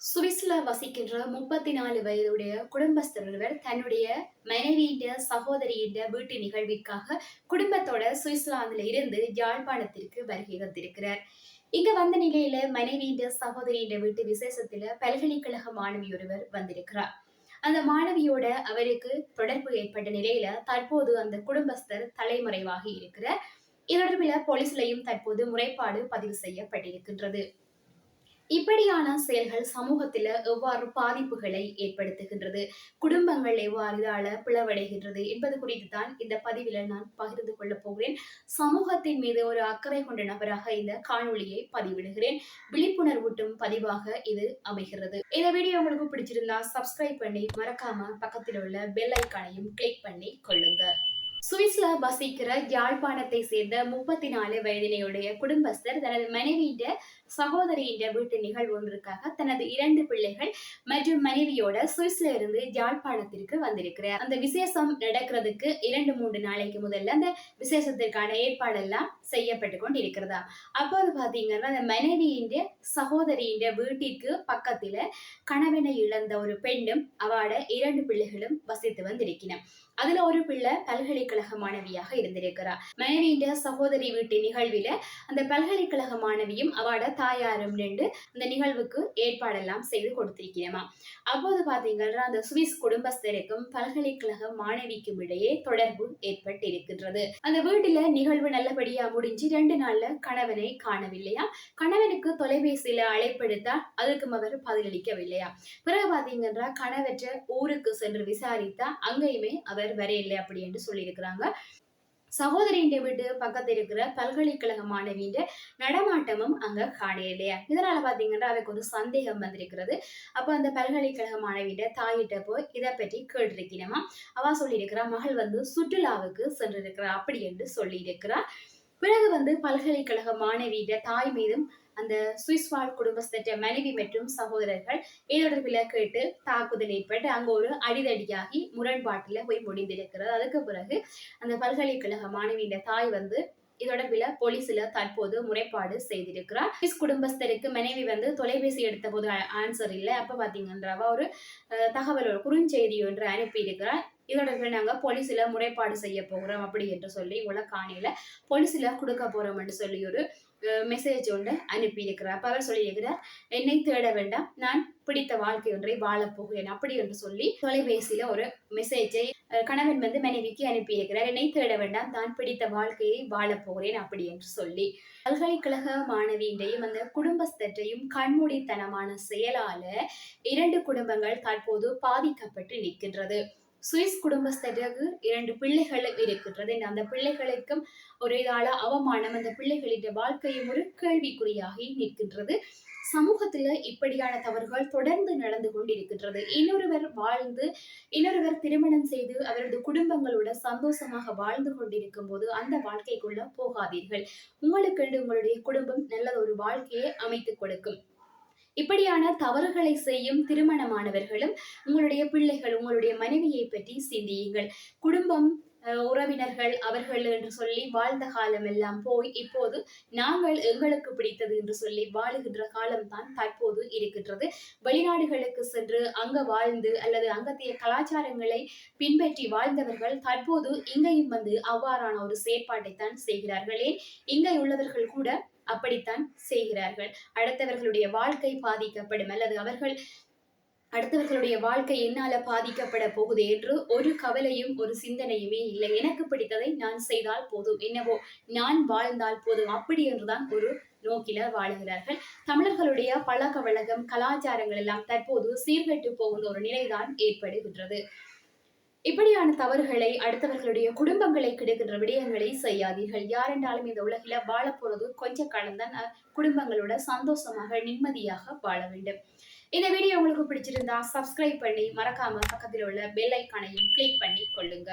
சுவிஸ்ல வசிக்கின்ற முப்பத்தி நாலு வயதுடைய குடும்பஸ்தர் ஒருவர் தன்னுடைய மனைவியிட சகோதரியின் வீட்டு நிகழ்விற்காக குடும்பத்தோட சுவிட்சர்லாந்துல இருந்து யாழ்ப்பாணத்திற்கு வருகை வந்திருக்கிறார். இங்க வந்த நிலையில மனைவியிட சகோதரியிட வீட்டு விசேஷத்துல பல்கலைக்கழக மாணவி ஒருவர் வந்திருக்கிறார். அந்த மாணவியோட அவருக்கு தொடர்பு ஏற்பட்ட நிலையில தற்போது அந்த குடும்பஸ்தர் தலைமறைவாகி இருக்கிறார். இதொடர்பில் போலீஸ்லையும் தற்போது முறைப்பாடு பதிவு செய்யப்பட்டிருக்கின்றது. இப்படியான செயல்கள் சமூகத்துல எவ்வாறு பாதிப்புகளை ஏற்படுத்துகின்றது? குடும்பங்கள் எவ்வாறு இதால பிளவடைகின்றது என்பது குறித்து தான் இந்த பதிவில் நான் பகிர்ந்து கொள்ள போகிறேன். சமூகத்தின் மீது ஒரு அக்கறை கொண்ட நபராக இந்த காணொளியை பதிவிடுகிறேன். விழிப்புணர்வூட்டும் பதிவாக இது அமைகிறது. இந்த வீடியோ உங்களுக்கு பிடிச்சிருந்தா சப்ஸ்கிரைப் பண்ணி மறக்காம பக்கத்தில் உள்ள பெல் ஐக்கானையும் கிளிக் பண்ணி கொள்ளுங்க. சுவிஸ்ல வசிக்கிற யாழ்ப்பாணத்தை சேர்ந்த முப்பத்தி நாலு வயதினையுடைய குடும்பஸ்தர் தனது மனைவியிட சகோதரியின் வீட்டு நிகழ்வு ஒன்றுக்காக தனது இரண்டு பிள்ளைகள் மற்றும் மனைவியோட சுவிஸ்ல இருந்து யாழ்ப்பாணத்திற்கு வந்திருக்கிறார். அந்த விசேஷம் நடக்கிறதுக்கு இரண்டு மூன்று நாளைக்கு முதல்ல அந்த விசேஷத்திற்கான ஏற்பாடெல்லாம் செய்யப்பட்டு கொண்டு இருக்கிறதா அப்போது பாத்தீங்கன்னா அந்த மனைவியின் சகோதரியின் வீட்டிற்கு பக்கத்துல கணவனை இழந்த ஒரு பெண்ணும் அவட இரண்டு பிள்ளைகளும் வசித்து வந்திருக்கிறார் அதுல ஒரு பிள்ளை பல்கலைக்கழக மாணவியாக இருந்திருக்கிறார். மனைவியின் சகோதரி வீட்டு நிகழ்வில அந்த பல்கலைக்கழக மாணவியும் அவட தாயாரும் நின்று அந்த நிகழ்வுக்கு ஏற்பாடெல்லாம் செய்து கொடுத்திருக்கிறோமா அப்போது பாத்தீங்கன்னா அந்த சுவிஸ் குடும்பஸ்தருக்கும் பல்கலைக்கழக மாணவிக்கும் இடையே தொடர்பு ஏற்பட்டு இருக்கின்றது அந்த வீட்டுல நிகழ்வு நல்லபடியா முடிஞ்சு ரெண்டு நாள்ல கணவனை காணவில்லையா? கணவனுக்கு தொலைபேசியில அழைப்படுத்தா அதுக்கும் அவர் பதிலளிக்கவில்லையா? பிறகு பாத்தீங்கன்னா கணவற்ற ஊருக்கு சென்று விசாரித்தா அங்கேயுமே அவர் வரையில்லை அப்படி என்று சொல்லியிருக்கிறாங்க. சகோதரியின் வீட்டு பக்கத்தில் இருக்கிற பல்கலைக்கழக மாணவியின் நடமாட்டமும் அங்க காடையிலையா இதனால பாத்தீங்கன்னா அவருக்கு ஒரு சந்தேகம் வந்திருக்கிறது. அப்ப அந்த பல்கலைக்கழக மாணவியின் தாயிட்ட போய் இதை பற்றி கேட்டிருக்கிறோமா அவ சொல்லியிருக்கிறா மகள் வந்து சுற்றுலாவுக்கு சென்றிருக்கிறா அப்படி என்று சொல்லியிருக்கிறா பிறகு வந்து பல்கலைக்கழக மாணவியிட தாய் மீதும் அந்த சுவிஸ் வாழ் குடும்பத்திட்ட மனைவி மற்றும் சகோதரர்கள் தொடர்பில் கேட்டு தாக்குதல் ஏற்பட்டு அங்கு ஒரு அடிதடியாகி முரண்பாட்டில் போய் முடிந்திருக்கிறது. அதுக்கு பிறகு அந்த பல்கலைக்கழக மாணவியின் தாய் வந்து இதொடர்பில் போலீஸ்ல தற்போது முறைப்பாடு செய்திருக்கிறார். சுவிஸ் குடும்பஸ்தருக்கு மனைவி வந்து தொலைபேசி எடுத்த போது ஆன்சர் இல்லை. அப்ப பாத்தீங்கன்றவ ஒரு தகவல் ஒரு குறுஞ்செய்தி ஒன்று அனுப்பி இருக்கிறார் இதோட நாங்கள் போலீஸில் முறைப்பாடு செய்ய போகிறோம் அப்படி என்று சொல்லி உங்களை காணியில் போலீஸில் கொடுக்க போகிறோம்னு சொல்லி ஒரு மெசேஜ் ஒன்று அனுப்பியிருக்கிறார். அப்போ அவர் சொல்லியிருக்கிறார் என்னை தேட வேண்டாம். நான் பிடித்த வாழ்க்கை ஒன்றை வாழப் போகிறேன். அப்படி என்று சொல்லி தொலைபேசியில ஒரு மெசேஜை கணவன் வந்து மனைவிக்கு அனுப்பியிருக்கிறார். என்னை தேட வேண்டாம். தான் பிடித்த வாழ்க்கையை வாழப் போகிறேன். அப்படி என்று சொல்லி பல்கலைக்கழக மாணவியின்றையும் அந்த குடும்பஸ்தற்றையும் கண்மூடித்தனமான செயலால இரண்டு குடும்பங்கள் தற்போது பாதிக்கப்பட்டு நிற்கின்றது. சுவிஸ் குடும்பஸ்தருக்கு இரண்டு பிள்ளைகள் இருக்கின்றது. அந்த பிள்ளைகளுக்கும் ஒரே இதால அவமானம். அந்த பிள்ளைகளின் வாழ்க்கையும் ஒரு கேள்விக்குறியாகி நிற்கின்றது. சமூகத்துல இப்படியான தவறுகள் தொடர்ந்து நடந்து கொண்டிருக்கின்றது. இன்னொருவர் வாழ்ந்து இன்னொருவர் திருமணம் செய்து அவரது குடும்பங்களோட சந்தோஷமாக வாழ்ந்து கொண்டிருக்கும் போது அந்த வாழ்க்கைக்குள்ள போகாதீர்கள். உங்களுக்கு உங்களுடைய குடும்பம் நல்ல ஒரு வாழ்க்கையை அமைத்துக் கொடுக்கும். இப்படியான தவறுகளை செய்யும் திருமணமானவர்களும் உங்களுடைய பிள்ளைகள் உங்களுடைய மனைவியை பற்றி சிந்தியுங்கள். குடும்பம் உறவினர்கள் அவர்கள் என்று சொல்லி வாழ்ந்த காலம் எல்லாம் போய் இப்போது நாங்கள் எங்களுக்கு பிடித்தது என்று சொல்லி வாழுகின்ற காலம்தான் தற்போது இருக்கின்றது. வெளிநாடுகளுக்கு சென்று அங்க வாழ்ந்து அல்லது அங்கத்திய கலாச்சாரங்களை பின்பற்றி வாழ்ந்தவர்கள் தற்போது இங்கேயும் வந்து அவ்வாறான ஒரு செயற்பாட்டை தான் செய்கிறார்களே. இங்கே உள்ளவர்கள் கூட அப்படித்தான் செய்கிறார்கள். அடுத்தவர்களுடைய வாழ்க்கை பாதிக்கப்படும் அல்லது அவர்கள் அடுத்தவர்களுடைய வாழ்க்கை என்னால பாதிக்கப்பட போகுது என்று ஒரு கவலையும் ஒரு சிந்தனையுமே இல்லை. எனக்கு பிடித்ததை நான் செய்தால் போதும். என்னவோ நான் வாழ்ந்தால் போதும். அப்படி என்றுதான் ஒரு நோக்கில வாழுகிறார்கள். தமிழர்களுடைய பழக்க வழக்கம் கலாச்சாரங்கள் எல்லாம் தற்போது சீர்கட்டு போகின்ற ஒரு நிலைதான் ஏற்படுகின்றது. இப்படியான தவறுகளை அடுத்தவர்களுடைய குடும்பங்களை கிடைக்கின்ற விடயங்களை செய்யாதீர்கள். யாரென்றாலும் இந்த உலகில வாழ போறது கொஞ்ச காலம்தான் குடும்பங்களோட சந்தோஷமாக நிம்மதியாக வாழ வேண்டும். இந்த வீடியோ உங்களுக்கு பிடிச்சிருந்தா சப்ஸ்கிரைப் பண்ணி மறக்காம பக்கத்தில் உள்ள பெல் ஐக்கானையும் கிளிக் பண்ணி கொள்ளுங்க.